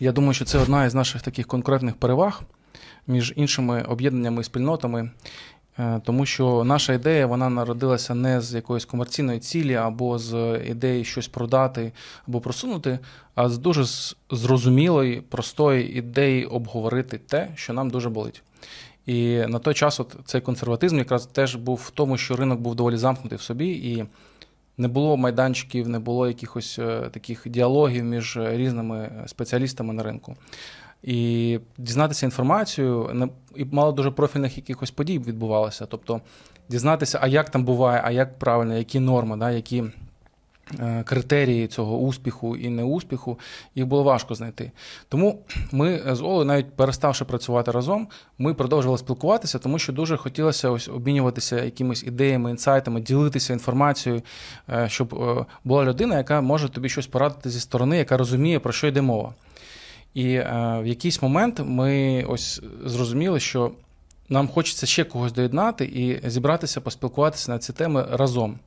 Я думаю, що це одна із наших таких конкретних переваг між іншими об'єднаннями і спільнотами, Е, тому що наша ідея вона народилася не з якоїсь комерційної цілі або з ідеї щось продати або просунути, а з дуже зрозумілої, простої ідеї обговорити те, що нам дуже болить. І на той час от цей консерватизм якраз теж був в тому, що ринок був доволі замкнутий в собі, і не було майданчиків, не було якихось е, таких діалогів між е, різними спеціалістами на ринку. І дізнатися інформацію, і мало дуже профільних якихось подій відбувалося. Тобто дізнатися, а як там буває, а як правильно, які норми, да, які критерії цього успіху і неуспіху, їх було важко знайти. Тому ми з Олею, навіть переставши працювати разом, ми продовжували спілкуватися, тому що дуже хотілося ось обмінюватися якимись ідеями, інсайтами, ділитися інформацією, е, щоб е, була людина, яка може тобі щось порадити зі сторони, яка розуміє, про що йде мова. І е, в якийсь момент ми ось зрозуміли, що нам хочеться ще когось доєднати і зібратися, поспілкуватися на ці теми разом.